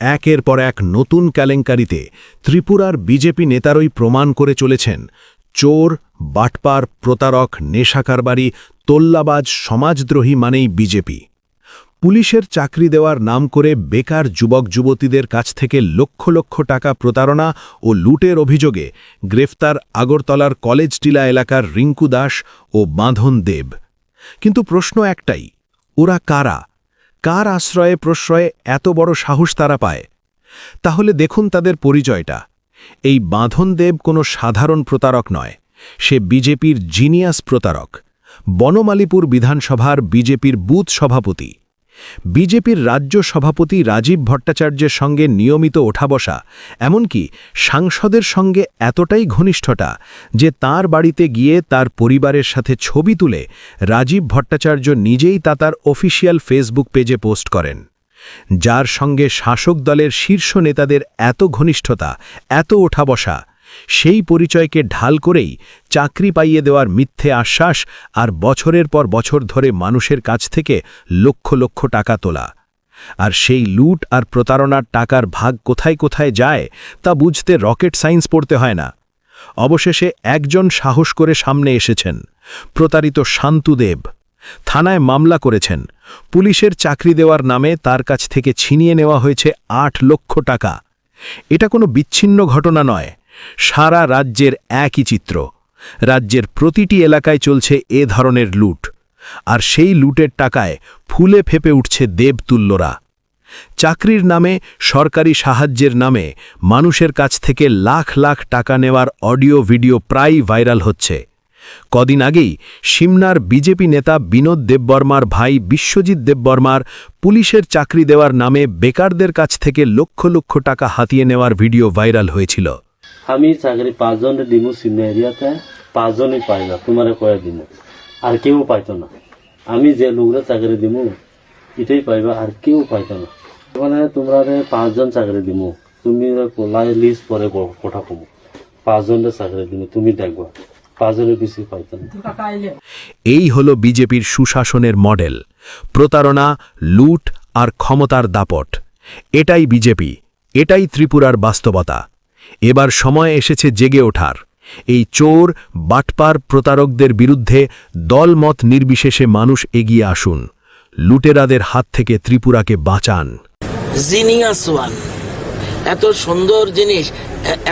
একের পর এক নতুন কেলেঙ্কারিতে ত্রিপুরার বিজেপি নেতারই প্রমাণ করে চলেছেন চোর, বাটপার, প্রতারক, নেশাকারবারি, তোল্লাবাজ, সমাজদ্রোহী মানেই বিজেপি। পুলিশের চাকরি দেওয়ার নাম করে বেকার যুবক যুবতীদের কাছ থেকে লক্ষ লক্ষ টাকা প্রতারণা ও লুটের অভিযোগে গ্রেফতার আগরতলার কলেজ টিলা এলাকার রিঙ্কু দাস ও বাঁধন দেব। কিন্তু প্রশ্ন একটাই, ওরা কারা? কার আশ্রয়ে প্রশ্রয়ে এত বড় সাহস তারা পায়? তাহলে দেখুন তাদের পরিচয়টা। এই বাঁধন দেব কোনো সাধারণ প্রতারক নয়, সে বিজেপির জিনিয়াস প্রতারক। বনমালীপুর বিধানসভার বিজেপির বুথ সভাপতি। বিজেপির রাজ্য সভাপতি রাজীব ভট্টাচার্যের সঙ্গে নিয়মিত ওঠা বসা, এমনকি সাংসদের সঙ্গে এতটাই ঘনিষ্ঠতা যে তার বাড়িতে গিয়ে তার পরিবারের সাথে ছবি তুলে রাজীব ভট্টাচার্য নিজেই তা তার অফিসিয়াল ফেসবুক পেজে পোস্ট করেন। যার সঙ্গে শাসক দলের শীর্ষ নেতাদের এত ঘনিষ্ঠতা, এত ওঠা বসা সেই পরিচয়কে ঢাল করেই চাকরি পাইয়ে দেওয়ার মিথ্যে আশ্বাস আর বছরের পর বছর ধরে মানুষের কাছ থেকে লক্ষ লক্ষ টাকা তোলা। আর সেই লুট আর প্রতারণার টাকার ভাগ কোথায় কোথায় যায় তা বুঝতে রকেট সায়েন্স পড়তে হয় না। অবশেষে একজন সাহস করে সামনে এসেছেন, প্রতারিত শান্তুদেব থানায় মামলা করেছেন। পুলিশের চাকরি দেওয়ার নামে তার কাছ থেকে ছিনিয়ে নেওয়া হয়েছে আট লক্ষ টাকা। এটা কোনো বিচ্ছিন্ন ঘটনা নয়। সারা রাজ্যের একই চিত্র। রাজ্যের প্রতিটি এলাকায় চলছে এ ধরনের লুট। আর সেই লুটের টাকায় ফুলে ফেপে উঠছে দেবতুল্যরা। চাকরির নামে, সরকারি সাহায্যের নামে মানুষের কাছ থেকে লাখ লাখ টাকা নেওয়ার অডিও ভিডিও প্রায় ভাইরাল হচ্ছে। কদিন আগেই সিমনার বিজেপি নেতা বিনোদ দেববর্মার ভাই বিশ্বজিৎ দেববর্মার পুলিশের চাকরি দেওয়ার নামে বেকারদের কাছ থেকে লক্ষ লক্ষ টাকা হাতিয়ে নেওয়ার ভিডিও ভাইরাল হয়েছিল। আমি চাকরি পাঁচজনে দিমু সিমনা এরিয়াতে পাঁচজনই পাই না তোমারে কয়ে দিমু। আর কেউ পাইতো না। আমি যে লোকরা চাকরি দিমু এটাই পাইবা আর কেউ পাইতো না। মানে তোমরা পাঁচজন চাকরি দিমু। তুমি কোলাই লিস্ট পরে কোঠা কমু পাঁচজনের চাকরি দিমু তুমি দেখবা। পাঁচজনের বেশি পাইতো না। এই হল বিজেপির সুশাসনের মডেল। প্রতারণা লুট আর ক্ষমতার দাপট। এটাই বিজেপি এটাই ত্রিপুরার বাস্তবতা। এবার সময় এসেছে জেগে ওঠার। এই চোর, বাটপার প্রতারকদের বিরুদ্ধে দলমত নির্বিশেষে মানুষ এগিয়ে আসুন। লুটেরাদের হাত থেকে ত্রিপুরাকে বাঁচান। এত সুন্দর জিনিস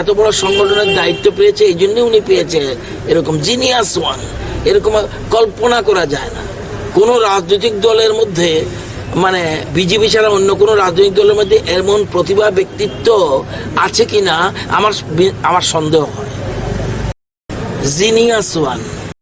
এত বড় সংগঠনের দায়িত্ব পেয়েছে, এই জন্য উনি পেয়েছে এরকম জিনিয়াস ওয়ান এরকম কল্পনা করা যায় না। কোনো রাজনৈতিক দলের মধ্যে মানে বিজেপি ছাড়া অন্য কোনো রাজনৈতিক দলের মধ্যে এমন প্রতিভা, ব্যক্তিত্ব আছে কি না আমার আমার সন্দেহ হয়। Genius one.